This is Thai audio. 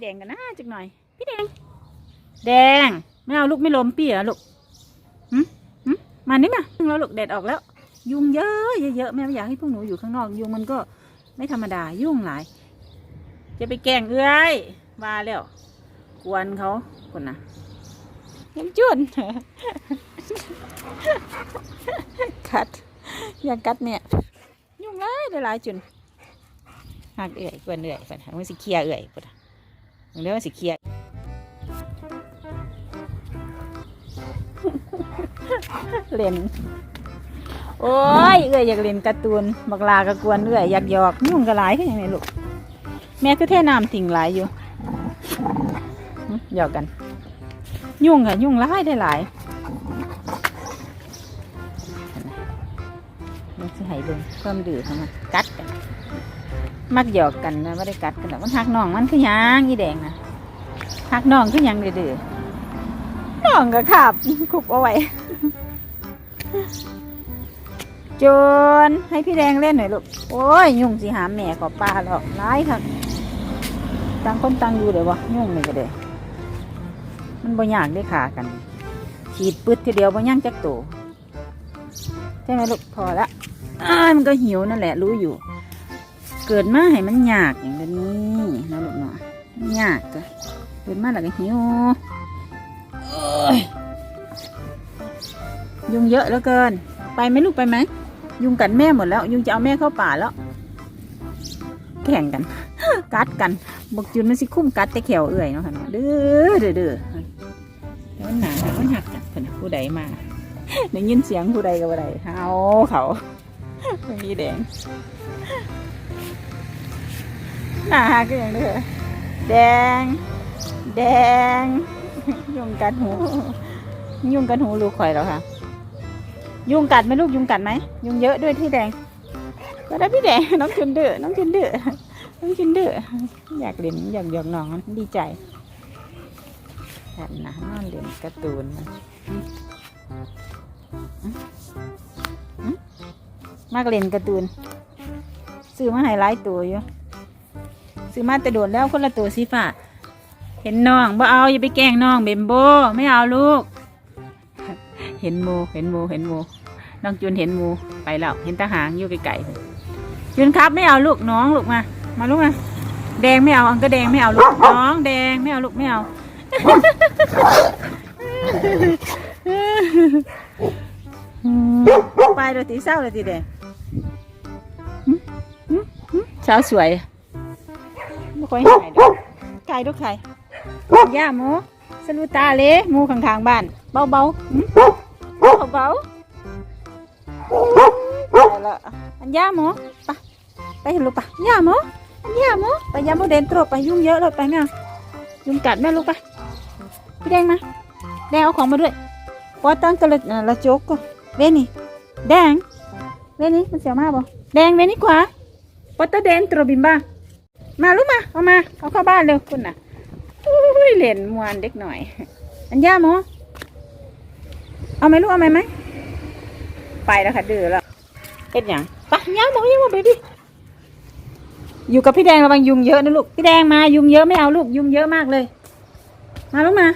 พี่แดงกันนะจักหน่อย พี่แดง แดง ไม่เอาลูกไม่ล้มปี้เหรอลูกหึหึมานี่มาแล้วลูกแดดออกแล้ว ยุงเยอะเยอะๆแม่ไม่อยากให้พวกหนูอยู่ข้างนอก ยุงมันก็ไม่ธรรมดา ยุ่งหลาย จะไปแกล้งเอื้อยมาแล้ว กวนเขาคนน่ะยังจุนกัดอยากกัดเนี่ย ยุ่งหลายหลายจุนหักเอื่อยกวนเอื่อยปะมันสิเคลียเอื่อยปะมัน เรียกว่าสิเคลียร์เล่นโอ้ยเอื่อยอยากเล่นการ์ตูนบักลากระกวนเอื่อยอยากหยอกยุ่งกระหลขึ้นอย่างนี้ลูกแม่คือเทน้ำทิ้งหลายอยู่หยอกกัน ยุ่งค่ะยุ่งร้ายได้หลายมันสิใหายเบิ่งเพิ่มดื้อเข้ามากัดกัน มักหยอกกันนะไม่ได้กัดกันหรอกมันหักน้องมันคือหยังอีแดงนะหักน้องคือหยังเดือๆน้องก็ขับคุบเอาไว้จนให้พี่แดงเล่นหน่อยลูกโอ้ยยุ่งสิหาแม่ขอป้าหรอกร้ายค่ะต่างคนต่างอยู่เดี๋ยววะยุ่งเลยก็เด้มันบ่ยากได้ขากัน ฉีดปึ๊ดทีเดียวบ่ย่างจักโตใช่ไหมลูกพอละอ้ามันก็หิวนั่นแหละรู้อยู่ เกิดมาให้มันยากอย่างเดี๋ยวนี้นะลูกเนาะยากจ้ะเกิดมาแล้วก็หิวโยยุงเยอะเหลือเกิน ไปไหมลูกไปไหม ยุงกัดแม่หมดแล้ว ยุงจะเอาแม่เข้าป่าแล้ว แข่งกัน กัดกันบอกจุนมันสิคุ้มกัดแต่แขวเอื่อยเนาะค่ะเนาะเด้อเด้อเด้อเดี๋ยวมันหนาเดี๋ยวมันหักกันเพิ่นผู้ใดมาได้ยินเสียงผู้ใดก็บ่ได้เอาเขามีแดง หนาหักก็อย่างเด้อแดง แดง ยุงกัดหู ยุงกัดหูลูกข่อยแล้วค่ะ ยุงกัดไหมลูกยุงกัดไหม ยุงเยอะด้วยที่แดง ก็ได้พี่แดงน้องชุนเดือน้องชุนเดือน้องชุนเดืออยากเล่นอยากหยอกน้องดีใจแบบนะนอนเล่นการ์ตูนนะมอืมอืมมากเล่นการ์ตูนซื้อมาให้หลายตัวอยู่ ซื้อมาแต่โดดแล้วคนละตัวสีฟ้าเห็นน้องบ่เอาอย่าไปแกล้งน้องเบมโบไม่เอาลูก เห็นหมูเห็นหมูเห็นหมูน้องจุนเห็นหมูไปแล้วเห็นตาหางอยู่ไกลๆจุนครับไม่เอาลูกน้องลูกมา มาลูกมาแดงไม่เอาอังก็แดงไม่เอาลูกน้องแดงไม่เอาลูกไม่เอาไปเลยตีเศร้าเลยตีแดงสาวสวย ค่อยหายดอกไก่ดอกไข่ย่าหมูสลูตาเลยหมูข้างๆบ้าน เบาๆหึเบาๆไปละอันย่าหมูไปไปเห็นลูกไปย่าหมูอันย่าหมูไปย่าหมูเดินตรบไปยุ่งเยอะเลยไปแม่เอายุงกัดแม่ลูกไปพี่แดงมาแดงเอาของมาด้วยปอตั้งกระละอ่าละโจกก็เวนี่แดงเวนี่มันเสียวมากบ่แดงเวนี่ขวาปอตะเดนตรบิมบ้า มาลูกมา เอามา เอาเข้าบ้านเร็วคุณน่ะอุ้ยเหรียญมวนเด็กหน่อย อันย่าโมเอาไหมลูกเอาไหมไหม ไปแล้วค่ะดื้อแล้วเอ็ดอยังปะย่าโมย่าโมเบบี้อยู่กับพี่แดงระวังยุงเยอะนะลูก พี่แดงมายุงเยอะไม่เอาลูกยุงเยอะมากเลย มาลูกมา